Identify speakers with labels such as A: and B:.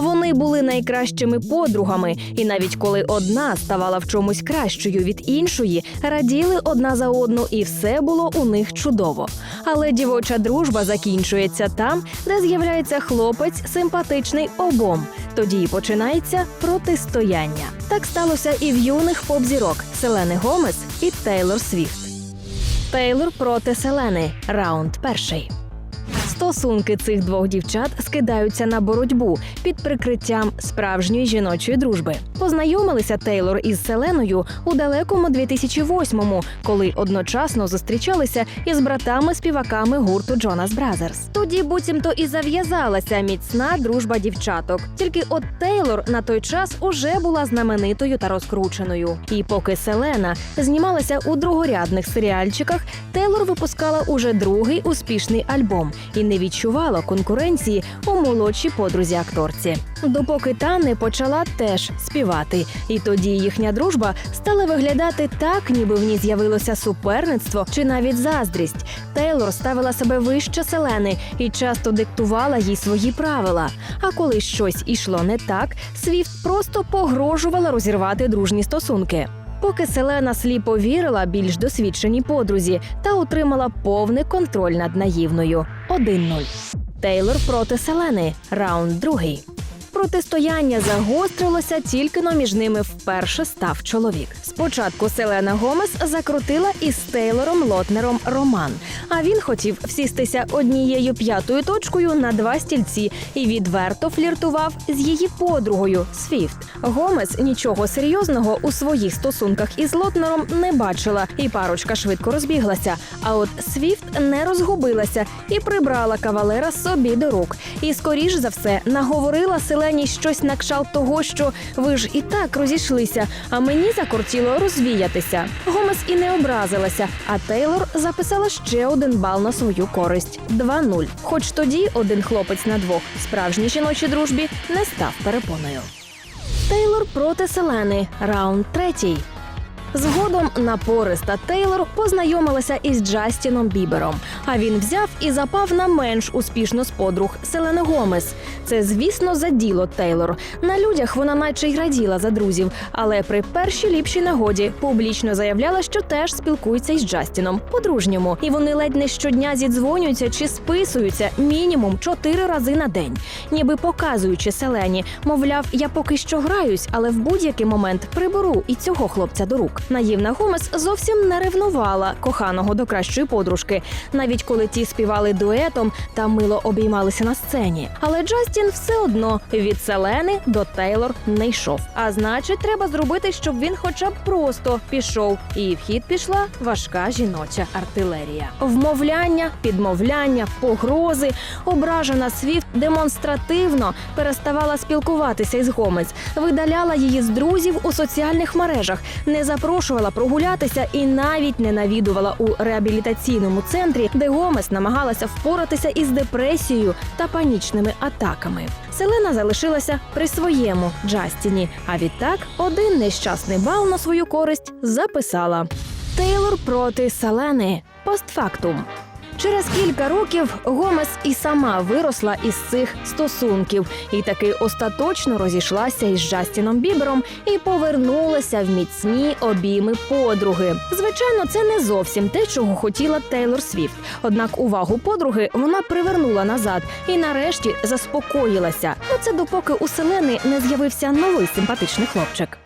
A: Вони були найкращими подругами, і навіть коли одна ставала в чомусь кращою від іншої, раділи одна за одну, і все було у них чудово. Але дівоча дружба закінчується там, де з'являється хлопець симпатичний обом. Тоді і починається протистояння. Так сталося і в юних поп-зірок Селени Гомес і Тейлор Свіфт. Тейлор проти Селени. Раунд перший. Стосунки цих двох дівчат скидаються на боротьбу під прикриттям справжньої жіночої дружби. Познайомилися Тейлор із Селеною у далекому 2008-му, коли одночасно зустрічалися із братами-співаками гурту Джонас Бразерс. Тоді буцімто і зав'язалася міцна дружба дівчаток. Тільки от Тейлор на той час уже була знаменитою та розкрученою. І поки Селена знімалася у другорядних серіальчиках, Тейлор випускала уже другий успішний альбом і не відчувала конкуренції у молодшій подрузі акторці. Допоки та не почала теж співати, і тоді їхня дружба стала виглядати так, ніби в ній з'явилося суперництво чи навіть заздрість. Тейлор ставила себе вище селени і часто диктувала їй свої правила. А коли щось ішло не так, Свіфт просто погрожувала розірвати дружні стосунки. Поки Селена сліпо вірила більш досвідченій подрузі та отримала повний контроль над наївною 1-0. Тейлор проти Селени. Раунд другий. Протистояння загострилося, тільки но між ними вперше став чоловік. Спочатку Селена Гомес закрутила із Тейлором Лотнером роман. А він хотів всістися однією п'ятою точкою на два стільці і відверто фліртував з її подругою Свіфт. Гомес нічого серйозного у своїх стосунках із Лотнером не бачила, і парочка швидко розбіглася. А от Свіфт не розгубилася і прибрала кавалера собі до рук. І скоріш за все наговорила Селені щось на кшалт того, що ви ж і так розійшлися, а мені закортіло розвіятися. Гомес і не образилася, а Тейлор записала ще один бал на свою користь 2-0. Хоч тоді один хлопець на двох справжній жіночій дружбі не став перепоною. Тейлор проти Селени. Раунд третій. Згодом напориста Тейлор познайомилася із Джастіном Бібером. А він взяв і запав на менш успішну з подруг Селени Гомес. Це, звісно, заділо Тейлор. На людях вона наче й раділа за друзів, але при першій ліпшій нагоді публічно заявляла, що теж спілкується із Джастіном по-дружньому. І вони ледь не щодня зідзвонюються чи списуються мінімум чотири рази на день, ніби показуючи Селені. Мовляв, я поки що граюсь, але в будь-який момент приберу і цього хлопця до рук. Наївна Гомес зовсім не ревнувала коханого до кращої подружки, навіть коли ті співали дуетом та мило обіймалися на сцені. Але Джастін все одно від Селени до Тейлор не йшов. А значить, треба зробити, щоб він хоча б просто пішов. І в хід пішла важка жіноча артилерія. Вмовляння, підмовляння, погрози. Ображена Свіфт демонстративно переставала спілкуватися із Гомес, видаляла її з друзів у соціальних мережах, не запрошувала прогулятися і навіть не навідувала у реабілітаційному центрі, де Гомес намагалася впоратися із депресією та панічними атаками. Селена залишилася при своєму Джастіні. А відтак один нещасний бал на свою користь записала. Тейлор проти Селени. Постфактум. Через кілька років Гомес і сама виросла із цих стосунків, і таки остаточно розійшлася із Джастіном Бібером і повернулася в міцні обійми подруги. Звичайно, це не зовсім те, чого хотіла Тейлор Свіфт. Однак увагу подруги вона привернула назад і нарешті заспокоїлася. Ну це допоки у Селени не з'явився новий симпатичний хлопчик.